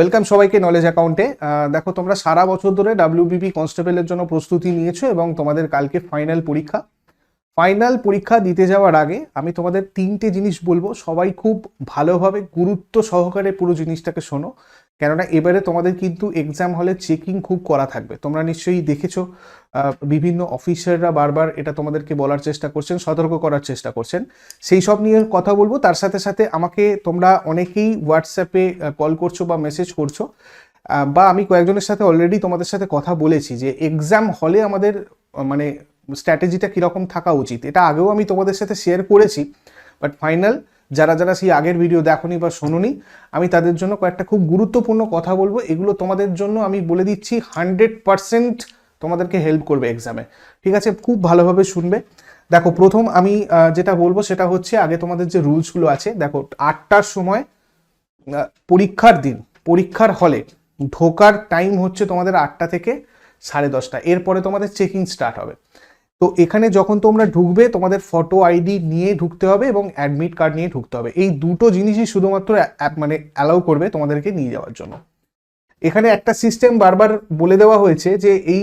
Welcome সবাইকে knowledge অ্যাকাউন্টে দেখো, তোমরা সারা বছর ধরে ডাব্লিউবিপি কনস্টেবলের জন্য প্রস্তুতি নিয়েছো এবং তোমাদের কালকে ফাইনাল পরীক্ষা। ফাইনাল পরীক্ষা দিতে যাওয়ার আগে আমি তোমাদের তিনটে জিনিস বলব। সবাই খুব ভালোভাবে গুরুত্ব সহকারে পুরো জিনিসটাকে শোনো। কেননা এবারে তোমাদের কিন্তু এক্সাম হলে চেকিং খুব করা থাকবে। তোমরা নিশ্চয়ই দেখেছ বিভিন্ন অফিসাররা বারবার এটা তোমাদেরকে বলার চেষ্টা করছেন, সতর্ক করার চেষ্টা করছেন। সেই সব নিয়ে কথা বলব। তার সাথে সাথে আমাকে তোমরা অনেকেই হোয়াটসঅ্যাপে কল করছ বা মেসেজ করছ বা আমি কয়েকজনের সাথে অলরেডি তোমাদের সাথে কথা বলেছি যে এক্সাম হলে আমাদের মানে স্ট্র্যাটেজিটা কীরকম থাকা উচিত। এটা আগেও আমি তোমাদের সাথে শেয়ার করেছি বাট ফাইনাল যারা যারা সেই আগের ভিডিও দেখোনি বা শোনোনি, আমি তাদের জন্য কয়েকটা খুব গুরুত্বপূর্ণ কথা বলব। এগুলো তোমাদের জন্য আমি বলে দিচ্ছি হান্ড্রেড পারসেন্ট তোমাদেরকে হেল্প করবে এক্সামে ঠিক আছে? খুব ভালোভাবে শুনবে। দেখো, প্রথম আমি যেটা বলব সেটা হচ্ছে, আগে তোমাদের যে রুলসগুলো আছে, দেখো, আটটার সময় পরীক্ষার দিন, পরীক্ষার হলে ঢোকার টাইম হচ্ছে তোমাদের আটটা থেকে সাড়ে দশটা। এরপরে তোমাদের চেকিং স্টার্ট হবে। তো এখানে যখন তোমরা ঢুকবে, তোমাদের ফটো আইডি নিয়ে ঢুকতে হবে এবং অ্যাডমিট কার্ড নিয়ে ঢুকতে হবে। এই দুটো জিনিসই শুধুমাত্র মানে অ্যালাউ করবে তোমাদেরকে নিয়ে যাওয়ার জন্য। এখানে একটা সিস্টেম বারবার বলে দেওয়া হয়েছে যে এই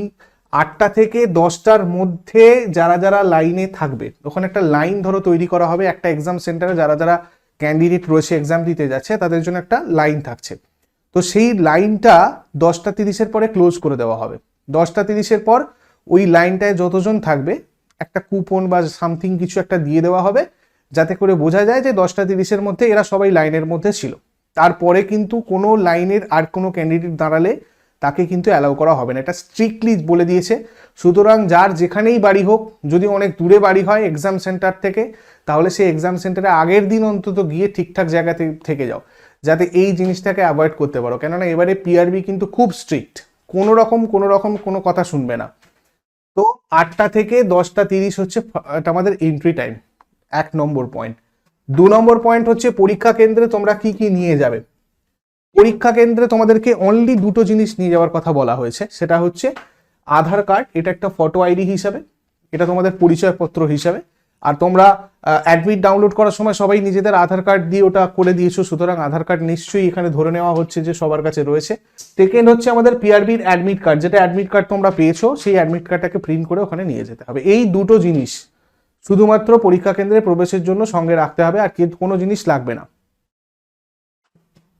আটটা থেকে দশটার মধ্যে যারা যারা লাইনে থাকবে, ওখানে একটা লাইন ধরো তৈরি করা হবে, একটা এক্সাম সেন্টারে যারা যারা ক্যান্ডিডেট রয়েছে এক্সাম দিতে যাচ্ছে, তাদের জন্য একটা লাইন থাকছে। তো সেই লাইনটা দশটা তিরিশের পরে ক্লোজ করে দেওয়া হবে। দশটা তিরিশের পর ওই লাইনটায় যতজন থাকবে, একটা কুপন বা সামথিং কিছু একটা দিয়ে দেওয়া হবে, যাতে করে বোঝা যায় যে দশটা তিরিশের মধ্যে এরা সবাই লাইনের মধ্যে ছিল। তারপরে কিন্তু কোনো লাইনের আর কোনো ক্যান্ডিডেট দাঁড়ালে তাকে কিন্তু অ্যালাউ করা হবে না। এটা স্ট্রিক্টলি বলে দিয়েছে। সুতরাং যার যেখানেই বাড়ি হোক, যদি অনেক দূরে বাড়ি হয় এক্সাম সেন্টার থেকে, তাহলে সেই এক্সাম সেন্টারে আগের দিন অন্তত গিয়ে ঠিকঠাক জায়গাতে থেকে যাও, যাতে এই জিনিসটাকে অ্যাভয়েড করতে পারো। কেননা এবারে পিআরবি কিন্তু খুব স্ট্রিক্ট কোনো রকম কোনো রকম কোনো কথা শুনবে না। তো আটটা থেকে দশটা তিরিশ হচ্ছে আমাদের এন্ট্রি টাইম এক নম্বর পয়েন্ট দু নম্বর পয়েন্ট হচ্ছে পরীক্ষা কেন্দ্রে তোমরা কি কি নিয়ে যাবে? পরীক্ষা কেন্দ্রে তোমাদেরকে অনলি দুটো জিনিস নিয়ে যাওয়ার কথা বলা হয়েছে, সেটা হচ্ছে আধার কার্ড এটা একটা ফটো আইডি হিসাবে, এটা তোমাদের পরিচয়পত্র হিসাবে আর তোমরা অ্যাডমিট ডাউনলোড করার সময় সবাই নিজেদের আধার কার্ড দিয়ে ওটা করে দিয়েছ, সুতরাং আধার কার্ড নিশ্চয়ই এখানে ধরে নেওয়া হচ্ছে যে সবার কাছে রয়েছে। সেকেন্ড হচ্ছে আমাদের পিআরবির অ্যাডমিট কার্ড যেটা অ্যাডমিট কার্ড তোমরা পেয়েছ, সেই অ্যাডমিট কার্ডটাকে প্রিন্ট করে ওখানে নিয়ে যেতে হবে। এই দুটো জিনিস শুধুমাত্র পরীক্ষা কেন্দ্রে প্রবেশের জন্য সঙ্গে রাখতে হবে, আর কোনো জিনিস লাগবে না।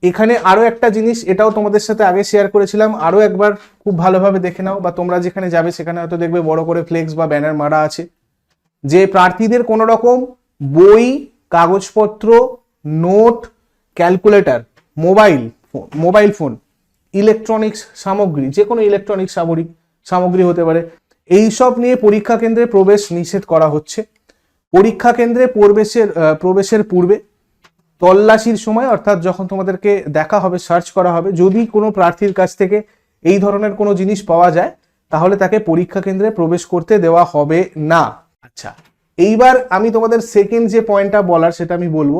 এখানে আরও একটা জিনিস, এটাও তোমাদের সাথে আগে শেয়ার করেছিলাম, আরও একবার খুব ভালোভাবে দেখে নাও, বা তোমরা যেখানে যাবে সেখানে হয়তো দেখবে বড় করে ফ্লেক্স বা ব্যানার মারা আছে। যে প্রার্থীদের কোনো রকম বই, কাগজপত্র, note, calculator, mobile mobile phone, electronics সামগ্রী, যে কোনো ইলেকট্রনিক্স সামগ্রী সামগ্রী হতে পারে এই সব নিয়ে পরীক্ষা কেন্দ্রে প্রবেশ নিষেধ করা হচ্ছে। পরীক্ষা কেন্দ্রে প্রবেশের প্রবেশের পূর্বে তল্লাশির সময়, অর্থাৎ যখন তোমাদেরকে দেখা হবে, সার্চ করা হবে, যদি কোনো প্রার্থীর কাছ থেকে এই ধরনের কোনো জিনিস পাওয়া যায়, তাহলে তাকে পরীক্ষা কেন্দ্রে প্রবেশ করতে দেওয়া হবে না। আচ্ছা এইবার আমি তোমাদের সেকেন্ড যে পয়েন্টটা বলার সেটা আমি বলব,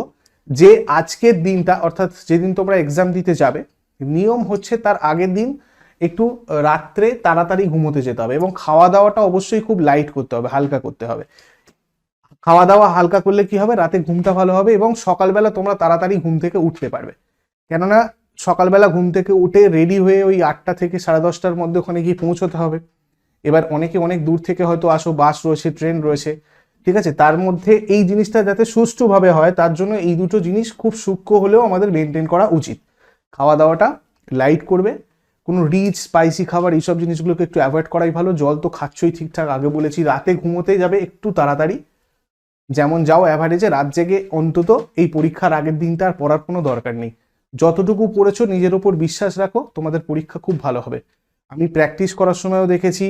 যে আজকের দিনটা, অর্থাৎ যেদিন তোমরা এক্সাম দিতে যাবে, নিয়ম হচ্ছে তার আগের দিন একটু রাত্রে তাড়াতাড়ি ঘুমোতে যেতে হবে এবং খাওয়া দাওয়াটা অবশ্যই খুব লাইট করতে হবে, হালকা করতে হবে। খাওয়া দাওয়া হালকা করলে কি হবে? রাতে ঘুমটা ভালো হবে এবং সকালবেলা তোমরা তাড়াতাড়ি ঘুম থেকে উঠতে পারবে। কেননা সকালবেলা ঘুম থেকে উঠে রেডি হয়ে ওই আটটা থেকে সাড়ে দশটার মধ্যে ওখানে গিয়ে পৌঁছতে হবে। এবার অনেকে অনেক দূর থেকে হয়তো আসো বাস রয়েছে ট্রেন রয়েছে, ঠিক আছে? তার মধ্যে এই জিনিসটা যাতে সুষ্ঠুভাবে হয়, তার জন্য এই দুটো জিনিস খুব সূক্ষ্ম হলেও আমাদের মেনটেন করা উচিত। খাওয়া দাওয়াটা লাইট করবে, কোনো রিচ স্পাইসি খাবার, এইসব জিনিসগুলোকে একটু অ্যাভয়েড করাই ভালো। জল তো খাচ্ছই ঠিকঠাক, আগে বলেছি রাতে ঘুমোতে যাবে একটু তাড়াতাড়ি। যেমন যাও অ্যাভারেজে রাত জেগে অন্তত এই পরীক্ষার আগের দিনটা আর পড়ার কোনো দরকার নেই। যতটুকু পড়েছো, নিজের ওপর বিশ্বাস রাখো, তোমাদের পরীক্ষা খুব ভালো হবে। আমি প্র্যাকটিস করার সময়ও দেখেছি।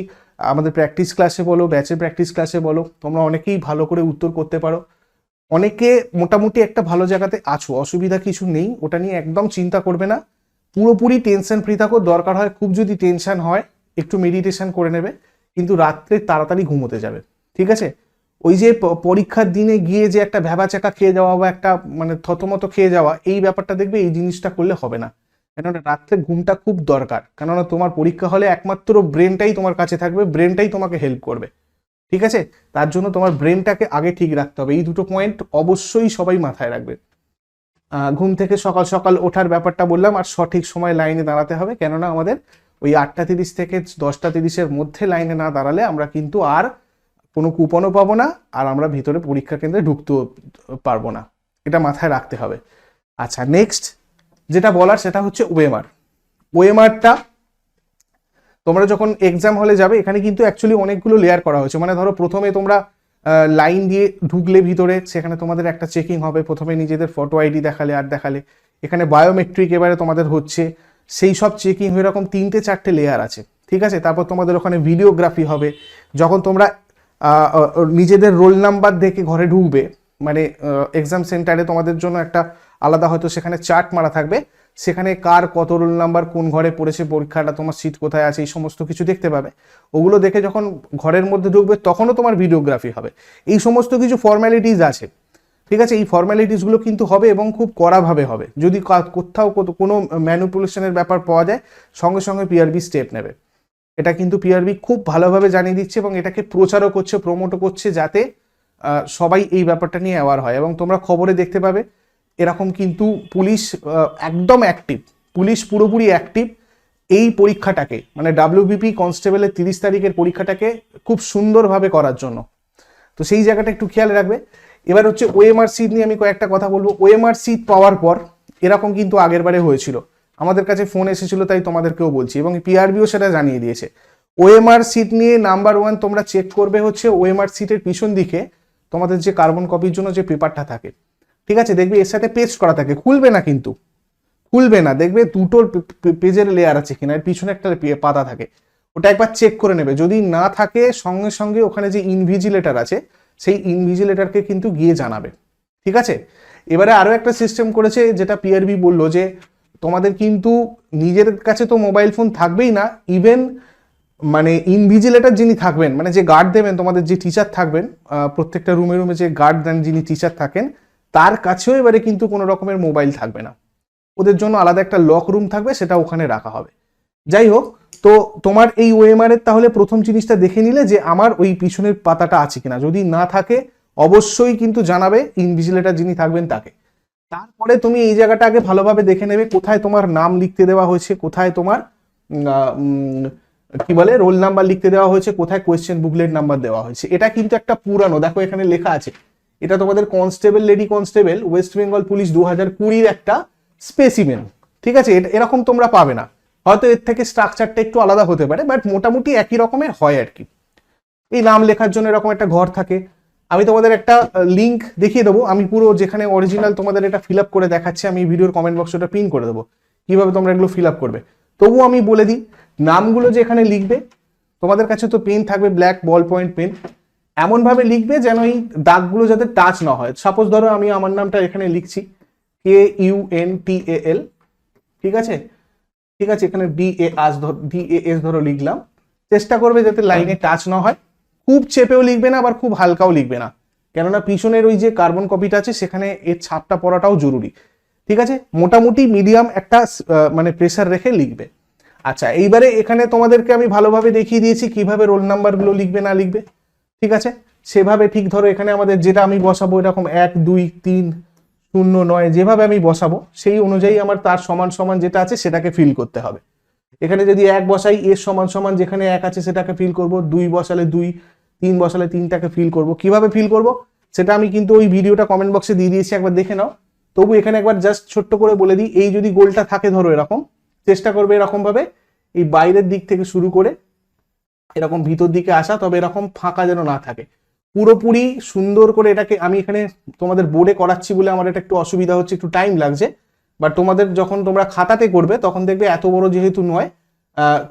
আমাদের প্র্যাকটিস ক্লাসে বলো ব্যাচে প্র্যাকটিস ক্লাসে বলো, তোমরা অনেকেই ভালো করে উত্তর করতে পারো। অনেকে মোটামুটি একটা ভালো জায়গাতে আছো, অসুবিধা কিছু নেই, ওটা নিয়ে একদম চিন্তা করবে না। পুরোপুরি টেনশন ফ্রি থাকো, দরকার হয় খুব যদি টেনশন হয়, একটু মেডিটেশন করে নেবে, কিন্তু রাত্রে তাড়াতাড়ি ঘুমোতে যাবে, ঠিক আছে? ওই যে পরীক্ষার দিনে গিয়ে যে একটা ভ্যাবাচাকা খেয়ে যাওয়া বা একটা মানে থতমত খেয়ে যাওয়া, এই ব্যাপারটা দেখবে এই জিনিসটা করলে হবে না। কেননা রাত্রে ঘুমটা খুব দরকার। কেননা তোমার পরীক্ষা হলে একমাত্র ব্রেনটাই তোমার কাছে থাকবে ব্রেনটাই তোমাকে হেল্প করবে। ঠিক আছে? তার জন্য তোমার ব্রেনটাকে আগে ঠিক রাখতে হবে। এই দুটো পয়েন্ট অবশ্যই সবাই মাথায় রাখবে। ঘুম থেকে সকাল সকাল ওঠার ব্যাপারটা বললাম, আর সঠিক সময় লাইনে দাঁড়াতে হবে। কেননা আমাদের ওই আটটা তিরিশ থেকে দশটা তিরিশের মধ্যে লাইনে না দাঁড়ালে আমরা কিন্তু আর কোনো কুপনও পাবো না, আর আমরা ভিতরে পরীক্ষা কেন্দ্রে ঢুকতেও পারব না। এটা মাথায় রাখতে হবে। আচ্ছা নেক্সট যেটা বলার সেটা হচ্ছে ওয়েমার ওয়েমারটা তোমরা যখন এক্সাম হলে যাবে, এখানে কিন্তু অ্যাকচুয়ালি অনেকগুলো লেয়ার করা হয়েছে। মানে ধরো প্রথমে তোমরা লাইন দিয়ে ঢুকলে ভিতরে, সেখানে তোমাদের একটা চেকিং হবে। প্রথমে নিজেদের ফটো আইডি দেখালে, আর দেখালে। এখানে বায়োমেট্রিক এবারে তোমাদের হচ্ছে, সেই সব চেকিং এরকম তিনটে চারটে লেয়ার আছে। ঠিক আছে? তারপর তোমাদের ওখানে ভিডিওগ্রাফি হবে। যখন তোমরা নিজেদের রোল নাম্বার দেখে ঘরে ঢুকবে মানে এক্সাম সেন্টারে তোমাদের জন্য একটা আলাদা হয়তো সেখানে চার্ট মারা থাকবে। সেখানে কার কত রোল নাম্বার কোন ঘরে পড়েছে, পরীক্ষাটা, তোমার সিট কোথায় আছে, এই সমস্ত কিছু দেখতে পাবে। ওগুলো দেখে যখন ঘরের মধ্যে ঢুকবে, তখনও তোমার ভিডিওগ্রাফি হবে। এই সমস্ত কিছু ফর্ম্যালিটিস আছে। ঠিক আছে? এই ফর্ম্যালিটিসগুলো কিন্তু হবে এবং খুব কড়াভাবে হবে। যদি কোথাও কোনো ম্যানুপুলেশনের ব্যাপার পাওয়া যায়, সঙ্গে সঙ্গে পিআরবি স্টেপ নেবে। এটা কিন্তু পিআরবি খুব ভালোভাবে জানিয়ে দিচ্ছে এবং এটাকে প্রচারও করছে প্রমোটও করছে যাতে সবাই এই ব্যাপারটা নিয়ে অ্যাওয়ার হয় এবং তোমরা খবরে দেখতে পাবে এরকম কিন্তু পুলিশ একদম অ্যাক্টিভ পুলিশ পুরোপুরি অ্যাক্টিভ এই পরীক্ষাটাকে মানে ডাব্লিউবিপি কনস্টেবলের তিরিশ তারিখের পরীক্ষাটাকে খুব সুন্দরভাবে করার জন্য। তো সেই জায়গাটা একটু খেয়াল রাখবে। এবার হচ্ছে ওএমআর সিট নিয়ে আমি কয়েকটা কথা বলব। ওএমআর সিট পাওয়ার পর এরকম কিন্তু আগের বারে হয়েছিল। আমাদের কাছে ফোন এসেছিল, তাই তোমাদেরকেও বলছি এবং পিআরবিও সেটা জানিয়ে দিয়েছে। ওএমআর সিট নিয়ে নাম্বার ওয়ান তোমরা চেক করবে হচ্ছে ওএমআর সিটের পিছন দিকে তোমাদের যে কার্বন কপির জন্য যে পেপারটা থাকে, ঠিক আছে? দেখবে এর সাথে পেস্ট করা থাকে, খুলবে না কিন্তু, খুলবে না, দেখবে দুটোর পেজের লেয়ার আছে কিনা পিছনে একটা পাতা থাকে, ওটা একবার চেক করে নেবে। যদি না থাকে, সঙ্গে সঙ্গে ওখানে যে ইনভিজিলেটার আছে, সেই ইনভিজিলেটারকে কিন্তু গিয়ে জানাবে, ঠিক আছে? এবারে আরও একটা সিস্টেম করেছে, যেটা পিআরবি বলল যে, তোমাদের কিন্তু নিজের কাছে তো মোবাইল ফোন থাকবেই না ইভেন মানে ইনভিজিলেটার যিনি থাকবেন মানে যে গার্ড দেবেন, তোমাদের যে টিচার থাকবেন প্রত্যেকটা রুমে রুমে যে গার্ড দেন যিনি টিচার থাকেন, তার কাছেও এবারে কিন্তু কোনো রকমের মোবাইল থাকবে না। ওদের জন্য আলাদা একটা লক রুম থাকবে, সেটা ওখানে রাখা হবে। যাই হোক, তো তোমার এই ওএমআর এর তাহলে প্রথম জিনিসটা দেখে নিলে যে আমার ওই পিছনের পাতাটা আছে কিনা। যদি না থাকে, অবশ্যই কিন্তু জানাবে ইনভিজিলেটার যিনি থাকবেন তাকে। তারপরে তুমি এই জায়গাটা আগে ভালোভাবে দেখে নেবে, কোথায় তোমার নাম লিখতে দেওয়া হয়েছে, কোথায় তোমার কি বলে? রোল নাম্বার লিখতে দেওয়া হয়েছে, কোথায় কোয়েশ্চেন বুকলেট নাম্বার দেওয়া হয়েছে। এটা কিন্তু একটা পুরানো, দেখো এখানে লেখা আছে। এটা তোমাদের constable lady constable West Bengal police দু হাজার কুড়ির একটা স্পেসিমেন ঠিক আছে? এরকম তোমরা পাবে না। হয়তো এর থেকে স্ট্রাকচারটা একটু আলাদা হতে পারে বাট মোটামুটি একই রকমের হয় আর কি। এই নাম লেখার জন্য এরকম একটা ঘর থাকে। আমি তোমাদের একটা লিংক দেখিয়ে দেবো। আমি পুরো যেখানে অরিজিনাল তোমাদের এটা ফিল আপ করে দেখাচ্ছি, আমি ভিডিওর কমেন্ট বক্সটা পিন করে দেবো। কীভাবে তোমরা এগুলো ফিল আপ করবে। তবুও আমি বলে দিই নামগুলো যে এখানে লিখবে, তোমাদের কাছে তো পেন থাকবে ব্ল্যাক বল পয়েন্ট পেন এমনভাবে লিখবে যেন এই দাগগুলো যাতে টাচ না হয়। সাপোজ ধরো আমি আমার নামটা এখানে লিখছি কে ইউ এন টি এ এল ঠিক আছে? ঠিক আছে, এখানে ডি এ আস ধর ডি এ এস ধরো লিখলাম। চেষ্টা করবে যাতে লাইনে টাচ না হয়। খুব চেপেও লিখবে না, আবার খুব হালকাও লিখবে না। কেননা পিছনের ওই যে কার্বন কপিটা আছে, সেখানে এর ছাপটা পড়াটাও জরুরি। ঠিক আছে? মোটামুটি মিডিয়াম একটা মানে প্রেসার রেখে লিখবে। আচ্ছা এইবারে এখানে তোমাদেরকে আমি ভালোভাবে দেখিয়ে দিয়েছি কীভাবে রোল নাম্বারগুলো লিখবে, না লিখবে, ঠিক আছে? সেভাবে ঠিক ধরো এখানে আমাদের যেটা আমি বসাবো, এরকম এক, দুই, তিন, শূন্য, নয়, যেভাবে আমি বসাবো, সেই অনুযায়ী আমার তার সমান সমান যেটা আছে সেটাকে ফিল করতে হবে। এখানে যদি এক বসাই, এর সমান সমান যেখানে এক আছে সেটাকে ফিল করব, দুই বসালে দুই, তিন বসালে তিনটাকে ফিল করব। কীভাবে ফিল করব? সেটা আমি কিন্তু ওই ভিডিওটা কমেন্ট বক্সে দিয়ে দিয়েছি, একবার দেখে নাও। তবু এখানে একবার জাস্ট ছোট্ট করে বলে দিই, এই যদি গোলটা থাকে ধরো এরকম চেষ্টা করবে এরকম ভাবে এই বাইরের দিক থেকে শুরু করে এরকম ভিতর দিকে আসা, তবে এরকম ফাঁকা যেন না থাকে। পুরোপুরি সুন্দর করে এটাকে আমি এখানে তোমাদের বোর্ডে করাচ্ছি বলে আমার এটা একটু অসুবিধা হচ্ছে, একটু টাইম লাগছে। বাট তোমাদের যখন তোমরা খাতাতে করবে, তখন দেখবে এত বড় যেহেতু নয়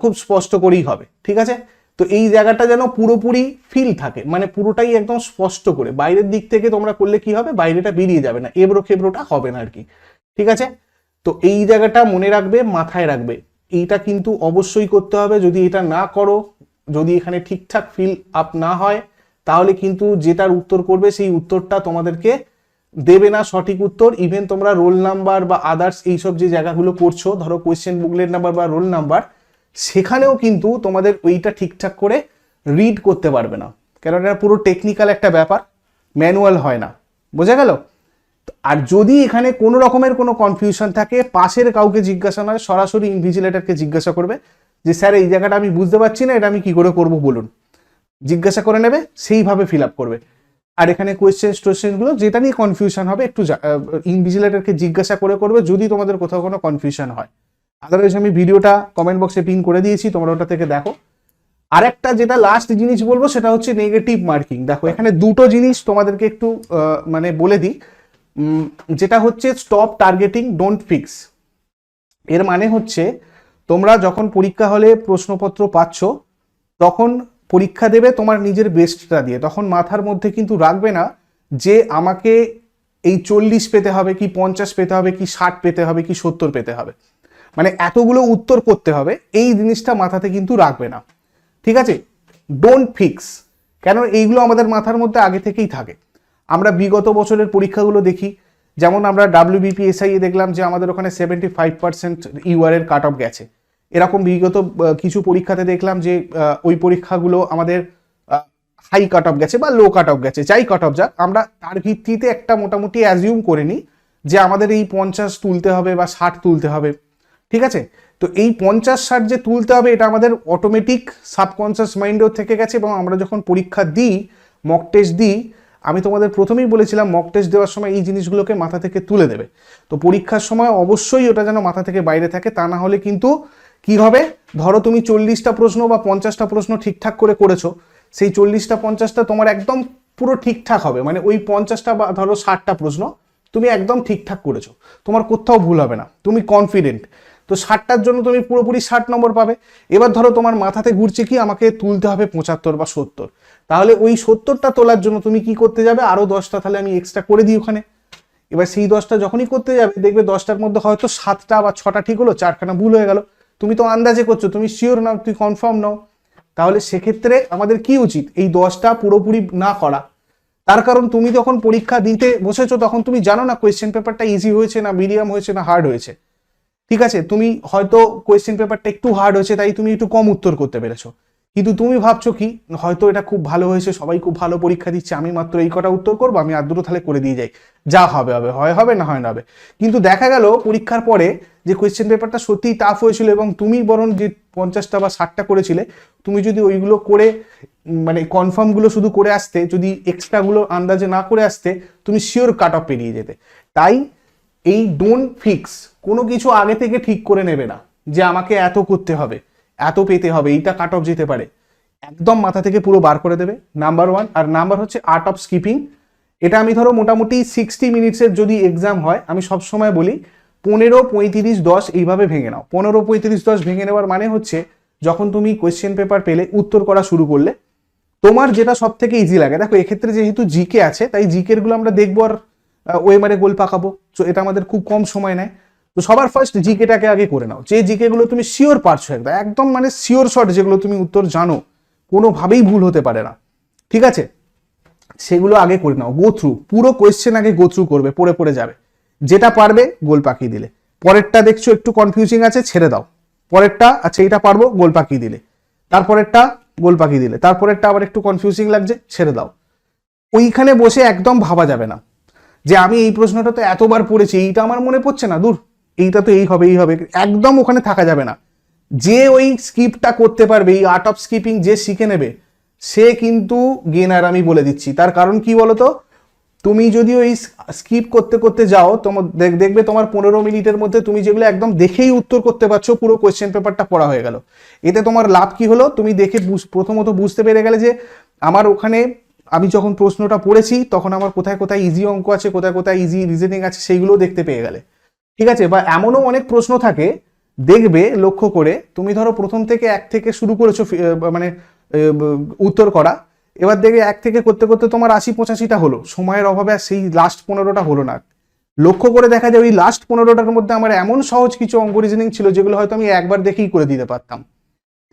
খুব স্পষ্ট করেই হবে। ঠিক আছে? তো এই জায়গাটা যেন পুরোপুরি ফিল থাকে মানে পুরোটাই একদম স্পষ্ট করে। বাইরের দিক থেকে তোমরা করলে কি হবে? বাইরেটা বেরিয়ে যাবে না। এবড়ো খেবড়োটা হবে না আর কি। ঠিক আছে? তো এই জায়গাটা মনে রাখবে, মাথায় রাখবে। এইটা কিন্তু অবশ্যই করতে হবে। যদি এটা না করো, যদি এখানে ঠিকঠাক ফিল আপ না হয়, তাহলে কিন্তু যেটার উত্তর করবে, সেই উত্তরটা তোমাদেরকে দেবে না সঠিক উত্তর। ইভেন তোমরা রোল নাম্বার বা আদার্স এইসব যে জায়গাগুলো করছ, ধরো কোয়েশ্চেন বুকলেট নাম্বার বা রোল নাম্বার সেখানেও কিন্তু তোমাদের ওইটা ঠিকঠাক করে রিড করতে পারবে না। এটা পুরো টেকনিক্যাল একটা ব্যাপার ম্যানুয়াল হয় না। বোঝা গেল? আর যদি এখানে কোনো রকমের কোনো কনফিউশন থাকে, পাশের কাউকে জিজ্ঞাসা নয়, সরাসরি ইনভিজিলেটারকে জিজ্ঞাসা করবে যে, স্যার, এই জায়গাটা আমি বুঝতে পারছি না, এটা আমি কি করে করব বলুন। জিজ্ঞাসা করে নেবে, সেইভাবে ফিল আপ করবে। আর এখানে কোয়েশ্চেন টোয়েশ্চেনগুলো যেটা নিয়ে কনফিউশন হবে, একটু ইনভিজিলেটারকে জিজ্ঞাসা করে করবে, যদি তোমাদের কোথাও কোনো কনফিউশন হয়। আদারওয়াইজ আমি ভিডিওটা কমেন্ট বক্সে পিন করে দিয়েছি, তোমরা ওটা থেকে দেখো। আরেকটা যেটা লাস্ট জিনিস বলব, সেটা হচ্ছে নেগেটিভ মার্কিং দেখো, এখানে দুটো জিনিস তোমাদেরকে একটু মানে বলে দিই। যেটা হচ্ছে স্টপ টার্গেটিং ডোন্ট ফিক্স এর মানে হচ্ছে, তোমরা যখন পরীক্ষা হলে প্রশ্নপত্র পাচ্ছ, তখন পরীক্ষা দেবে তোমার নিজের বেস্টটা দিয়ে। তখন মাথার মধ্যে কিন্তু রাখবে না যে আমাকে এই চল্লিশ পেতে হবে, কি পঞ্চাশ পেতে হবে, কি ষাট পেতে হবে, কি সত্তর পেতে হবে। মানে এতগুলো উত্তর করতে হবে, এই জিনিসটা মাথাতে কিন্তু রাখবে না। ঠিক আছে? ডোন্ট ফিক্স কেন? এইগুলো আমাদের মাথার মধ্যে আগে থেকেই থাকে। আমরা বিগত বছরের পরীক্ষাগুলো দেখি। যেমন আমরা ডাব্লিউবিপি এসআই এ দেখলাম যে আমাদের ওখানে সেভেন্টি ফাইভ পার্সেন্ট ইউআর এর কাট অফ গেছে। এরকম বিগত কিছু পরীক্ষাতে দেখলাম যে ওই পরীক্ষাগুলো আমাদের হাই কাট অফ গেছে বা লো কাট অফ গেছে। যাই কাট অফ যাক, আমরা তার ভিত্তিতে একটা মোটামুটি অ্যাজিউম করে নিই যে আমাদের এই পঞ্চাশ তুলতে হবে বা ষাট তুলতে হবে। ঠিক আছে? তো এই পঞ্চাশ ষাট যে তুলতে হবে, এটা আমাদের অটোমেটিক সাবকনসিয়াস মাইন্ডেও থেকে গেছে এবং আমরা যখন পরীক্ষা দিই মক টেস্ট দিই আমি তোমাদের প্রথমেই বলেছিলাম মক টেস্ট দেওয়ার সময় এই জিনিসগুলোকে মাথা থেকে তুলে দেবে। তো পরীক্ষার সময় অবশ্যই ওটা যেন মাথা থেকে বাইরে থাকে, তা না হলে কিন্তু কি হবে? ধরো তুমি চল্লিশটা প্রশ্ন বা পঞ্চাশটা প্রশ্ন ঠিকঠাক করে করেছ, সেই চল্লিশটা, পঞ্চাশটা তোমার একদম পুরো ঠিকঠাক হবে। মানে ওই পঞ্চাশটা বা ধরো ষাটটা প্রশ্ন তুমি একদম ঠিকঠাক করেছ। তোমার কোথাও ভুল হবে না, তুমি কনফিডেন্ট তো ষাটটার জন্য তুমি পুরোপুরি ষাট নম্বর পাবে। এবার ধরো তোমার মাথাতে ঘুরছে কি, আমাকে তুলতে হবে পঁচাত্তর বা সত্তর। তাহলে ওই সত্তরটা তোলার জন্য তুমি কি করতে যাবে? আরও দশটা তাহলে আমি এক্সট্রা করে দিই ওখানে। এবার সেই দশটা যখনই করতে যাবে, দেখবে দশটার মধ্যে হয়তো সাতটা বা ছটা ঠিক হলো, চারখানা ভুল হয়ে গেল। তুমি তো আন্দাজে করছ, তুমি শিওর নাও তুই কনফার্ম নাও। তাহলে সেক্ষেত্রে আমাদের কি উচিত? এই দশটা পুরোপুরি না করা। তার কারণ তুমি যখন পরীক্ষা দিতে বসেছো, তখন তুমি জানো না কোয়েশ্চেন পেপারটা ইজি হয়েছে না মিডিয়াম হয়েছে না হার্ড হয়েছে। ঠিক আছে? তুমি হয়তো কোয়েশ্চেন পেপারটা একটু হার্ড হয়েছে, তাই তুমি একটু কম উত্তর করতে পেরেছ। কিন্তু তুমি ভাবছ কি? হয়তো এটা খুব ভালো হয়েছে, সবাই খুব ভালো পরীক্ষা দিচ্ছে, আমি মাত্র এই কটা উত্তর করব, আমি আর দুটো তাহলে করে দিয়ে যাই। যা হবে হবে, হয় হবে না হয় না হবে। কিন্তু দেখা গেল পরীক্ষার পরে যে কোয়েশ্চেন পেপারটা সত্যিই টাফ হয়েছিল এবং তুমি বরং যে পঞ্চাশটা বা ষাটটা করেছিলে, তুমি যদি ওইগুলো করে মানে কনফার্মগুলো শুধু করে আসতে, যদি এক্সট্রাগুলো আন্দাজে না করে আসতে, তুমি শিওর কাট অফ পেরিয়ে যেতে। তাই এই ডোন্ট ফিক্স কোনো কিছু আগে থেকে ঠিক করে নেবে না যে আমাকে এত করতে হবে। এত পেতে হবে, এইটা কাট অফ যেতে পারে। একদম মাথা থেকে পুরো বার করে দেবে নাম্বার ওয়ান আর নাম্বার হচ্ছে আর্ট অফ স্কিপিং এটা আমি ধরো মোটামুটি সিক্সটি মিনিটসের যদি এক্সাম হয়, আমি সবসময় বলি, পনেরো, পঁয়ত্রিশ, দশ এইভাবে ভেঙে নাও। পনেরো, পঁয়ত্রিশ, দশ ভেঙে নেওয়ার মানে হচ্ছে, যখন তুমি কোয়েশ্চেন পেপার পেলে, উত্তর করা শুরু করলে, তোমার যেটা সব থেকে ইজি লাগে। দেখো, এক্ষেত্রে যেহেতু জিকে আছে, তাই জিকেরগুলো আমরা দেখব আর ওয়েমারে গোল পাকাবো। তো এটা আমাদের খুব কম সময় নেয়। তো সবার ফার্স্ট জিকেটাকে আগে করে নাও। যে জিকে গুলো তুমি শিওর পারছ একদম একদম মানে শিওর শট যেগুলো তুমি উত্তর জানো, কোনোভাবেই ভুল হতে পারে না। ঠিক আছে? সেগুলো আগে করে নাও গো থ্রু পুরো কোয়েশ্চেন আগে গো থ্রু করবে, পড়ে পড়ে যাবে। যেটা পারবে, গোল পাকিয়ে দিলে। পরেরটা দেখছ একটু কনফিউজিং আছে, ছেড়ে দাও। পরেরটা আচ্ছা এইটা পারব, গোল পাকিয়ে দিলে। তারপরেরটা, গোল পাকিয়ে দিলে। তারপরেরটা আবার একটু কনফিউজিং লাগছে, ছেড়ে দাও। ওইখানে বসে একদম ভাবা যাবে না। যে আমি এই প্রশ্নটা তো এতবার পড়েছি, এইটা আমার মনে পড়ছে না, দূর। এইটা তো এই হবে এই হবে, একদম ওখানে থাকা যাবে না। যে ওই স্কিপটা করতে পারবে, এই আর্ট অফ স্কিপিং যে শিখে নেবে, সে কিন্তু গেনার আমি বলে দিচ্ছি। তার কারণ কি বলতো? তুমি যদি ওই স্কিপ করতে করতে যাও, তোমার দেখ- দেখবে তোমার পনেরো মিনিটের মধ্যে তুমি যেগুলো একদম দেখেই উত্তর করতে পারছ, পুরো কোয়েশ্চেন পেপারটা পড়া হয়ে গেল। এতে তোমার লাভ কি হলো? তুমি দেখে প্রথমত বুঝতে পেরে গেলে যে আমার ওখানে আমি যখন প্রশ্নটা পড়েছি, তখন আমার কোথায় কোথায় ইজি অঙ্ক আছে, কোথায় কোথায় ইজি রিজনিং আছে, সেইগুলোও দেখতে পেয়ে গেলে। ঠিক আছে? বা এমনও অনেক প্রশ্ন থাকে, দেখবে, লক্ষ্য করে। তুমি ধরো প্রথম থেকে এক থেকে শুরু করেছ মানে উত্তর করা। এবার দেখবে এক থেকে করতে করতে তোমার আশি পঁচাশিটা হলো। সময়ের অভাবে আর সেই লাস্ট পনেরোটা হলো না। লক্ষ্য করে দেখা যায় ওই লাস্ট পনেরোটার মধ্যে আমার এমন সহজ কিছু অঙ্ক রিজনিং ছিল, যেগুলো হয়তো আমি একবার দেখেই করে দিতে পারতাম।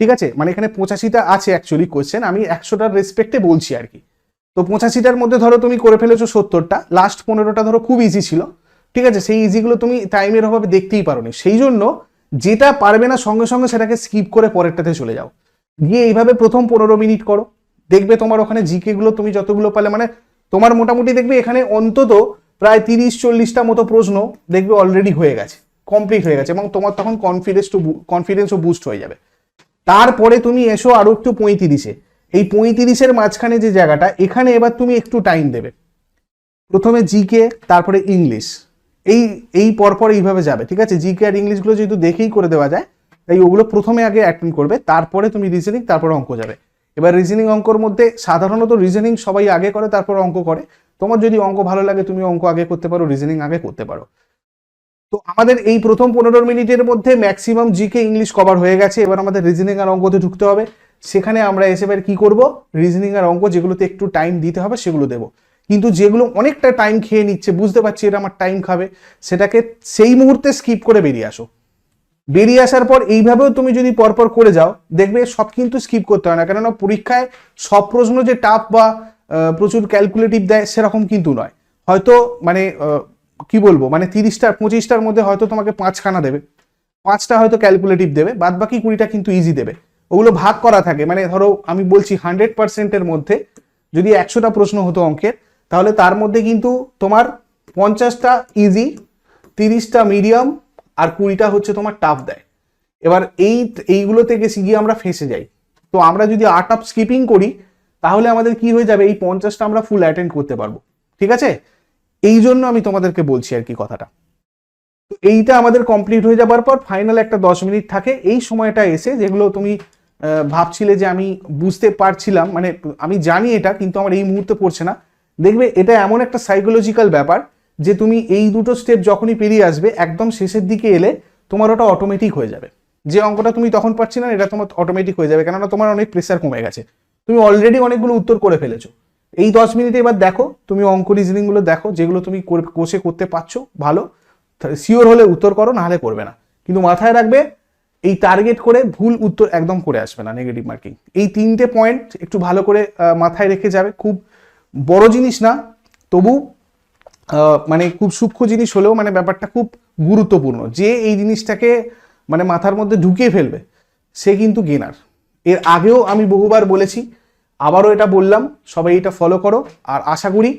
ঠিক আছে? মানে এখানে পঁচাশিটা আছে অ্যাকচুয়ালি কোয়েশ্চেন আমি একশোটার রেসপেক্টে বলছি আর কি। তো পঁচাশিটার মধ্যে ধরো তুমি করে ফেলেছো সত্তরটা। লাস্ট পনেরোটা ধরো খুব ইজি ছিল। ঠিক আছে? সেই ইজিগুলো তুমি টাইমের অভাবে দেখতেই পারোনি। সেই জন্য যেটা পারবে না, সঙ্গে সঙ্গে সেটাকে স্কিপ করে পরেরটাতে চলে যাও। গিয়ে এইভাবে প্রথম পনেরো মিনিট করো। দেখবে তোমার ওখানে জিকে গুলো তুমি যতগুলো পারলে মানে তোমার মোটামুটি দেখবে এখানে অন্তত প্রায় তিরিশ চল্লিশটা মতো প্রশ্ন দেখবে অলরেডি হয়ে গেছে। কমপ্লিট হয়ে গেছে এবং তোমার তখন কনফিডেন্স টু কনফিডেন্সও বুস্ট হয়ে যাবে। তারপরে তুমি এসো আরও একটু পঁয়ত্রিশে। এই পঁয়ত্রিশের মাঝখানে যে জায়গাটা, এখানে এবার তুমি একটু টাইম দেবে। প্রথমে জিকে তারপরে ইংলিশ এই এই পরপর এইভাবে যাবে, ঠিক আছে? জিকে আর ইংলিশগুলো যেহেতু দেখেই করে দেওয়া যায়, তাই ওগুলো প্রথমে আগে অ্যাটেন্ড করবে, তারপরে তুমি রিজনিং তারপরে অঙ্ক যাবে। এবার রিজনিং অঙ্কর মধ্যে সাধারণত রিজনিং সবাই আগে করে, তারপর অঙ্ক করে। তোমার যদি অঙ্ক ভালো লাগে, তুমি অঙ্ক আগে করতে পারো রিজনিং আগে করতে পারো। তো আমাদের এই প্রথম পনেরো মিনিটের মধ্যে ম্যাক্সিমাম জিকে ইংলিশ কভার হয়ে গেছে। এবার আমাদের রিজনিং আর অঙ্কতে ঢুকতে হবে। সেখানে আমরা এসে এবার কী করব? রিজনিং আর অঙ্ক যেগুলোতে একটু টাইম দিতে হবে, সেগুলো দেবো। কিন্তু যেগুলো অনেকটা টাইম খেয়ে নিচ্ছে, বুঝতে পারছি এটা আমার টাইম খাবে, সেটাকে সেই মুহূর্তে স্কিপ করে বেরিয়ে আসো। বেরিয়ে আসার পর এইভাবেও তুমি যদি পরপর করে যাও, দেখবে সব কিন্তু স্কিপ করতে হয় না। কেননা পরীক্ষায় সব প্রশ্ন যে টাফ বা প্রচুর ক্যালকুলেটিভ দেয়, সেরকম কিন্তু নয়। হয়তো মানে কি বলব? মানে তিরিশটা, পঁচিশটার মধ্যে হয়তো তোমাকে পাঁচখানা দেবে। পাঁচটা হয়তো ক্যালকুলেটিভ দেবে বাদ বাকি কুড়িটা কিন্তু ইজি দেবে। ওগুলো ভাগ করা থাকে। মানে ধরো আমি বলছি হান্ড্রেড পার্সেন্টের মধ্যে যদি একশোটা প্রশ্ন হতো অঙ্কের তাহলে তার মধ্যে কিন্তু তোমার পঞ্চাশটা ইজি তিরিশটা মিডিয়াম আর কুড়িটা হচ্ছে তোমার টাফ দেয়। এবার এই, এইগুলো থেকে গিয়ে আমরা ফেসে যাই। তো আমরা যদি আর্ট অফ স্কিপিং করি, তাহলে আমাদের কি হয়ে যাবে? এই পঞ্চাশটা আমরা ফুল অ্যাটেন্ড করতে পারব। ঠিক আছে? এই জন্য আমি তোমাদেরকে বলছি আর কি কথাটা। এইটা আমাদের কমপ্লিট হয়ে যাবার পর ফাইনাল একটা দশ মিনিট থাকে। এই সময়টা এসে যেগুলো তুমি ভাবছিলে যে আমি বুঝতে পারছিলাম মানে আমি জানি এটা, কিন্তু আমার এই মুহূর্তে পড়ছে না। দেখবে এটা এমন একটা সাইকোলজিক্যাল ব্যাপার যে তুমি এই দুটো স্টেপ যখনই পেরিয়ে আসবে, একদম শেষের দিকে এলে তোমার ওটা অটোমেটিক হয়ে যাবে। যে অঙ্কটা তুমি তখন পারছি না, এটা তোমার অটোমেটিক হয়ে যাবে, কেননা তোমার অনেক প্রেশার কমে গেছে। তুমি অলরেডি অনেকগুলো উত্তর করে ফেলেছো। এই দশ মিনিটে এবার দেখো, তুমি অঙ্ক রিজনিংগুলো দেখো, যেগুলো তুমি কোষে করতে পারছ, ভালো। শিওর হলে উত্তর করো নাহলে করবে না। কিন্তু মাথায় রাখবে, এই টার্গেট করে ভুল উত্তর একদম করে আসবে না নেগেটিভ মার্কিং এই তিনটে পয়েন্ট একটু ভালো করে মাথায় রেখে যাবে। খুব বড় জিনিস না, তবু মানে খুব সূক্ষ্ম জিনিস হলেও মানে ব্যাপারটা খুব গুরুত্বপূর্ণ। যে এই জিনিসটাকে মানে মাথার মধ্যে ঢুকিয়ে ফেলবে, সে কিন্তু গেনার। এর আগেও আমি বহুবার বলেছি, আবারও এটা বললাম, সবাই এটা ফলো করো। আর আশা করি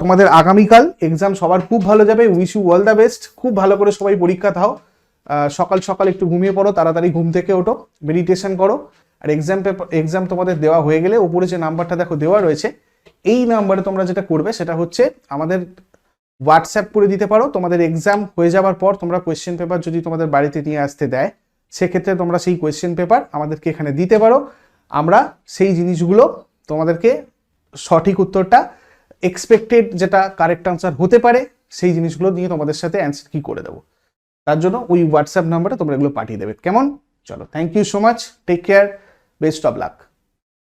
তোমাদের আগামীকাল এক্সাম সবার খুব ভালো যাবে। Wish you all the best খুব ভালো করে সবাই পরীক্ষা দাও। সকাল সকাল একটু ঘুমিয়ে পড়ো, তাড়াতাড়ি ঘুম থেকে ওঠো মেডিটেশন করো। আর এক্সাম পেপার এক্সাম তোমাদের দেওয়া হয়ে গেলে, ওপরে যে নাম্বারটা দেখো দেওয়া রয়েছে এই নাম্বারে তোমরা যেটা করবে সেটা হচ্ছে আমাদের হোয়াটসঅ্যাপ করে দিতে পারো। তোমাদের এক্সাম হয়ে যাওয়ার পর তোমরা কোয়েশ্চেন পেপার যদি তোমাদের বাড়িতে নিয়ে আসতে দেয়, সেক্ষেত্রে তোমরা সেই কোয়েশ্চেন পেপার আমাদেরকে এখানে দিতে পারো। আমরা সেই জিনিসগুলো তোমাদেরকে সঠিক উত্তরটা এক্সপেক্টেড যেটা কারেক্ট আনসার হতে পারে, সেই জিনিসগুলো নিয়ে তোমাদের সাথে অ্যান্সার কি করে দেবো। তার জন্য ওই হোয়াটসঅ্যাপ নাম্বারে তোমরা এগুলো পাঠিয়ে দেবে। কেমন? চলো thank you so much take care best of luck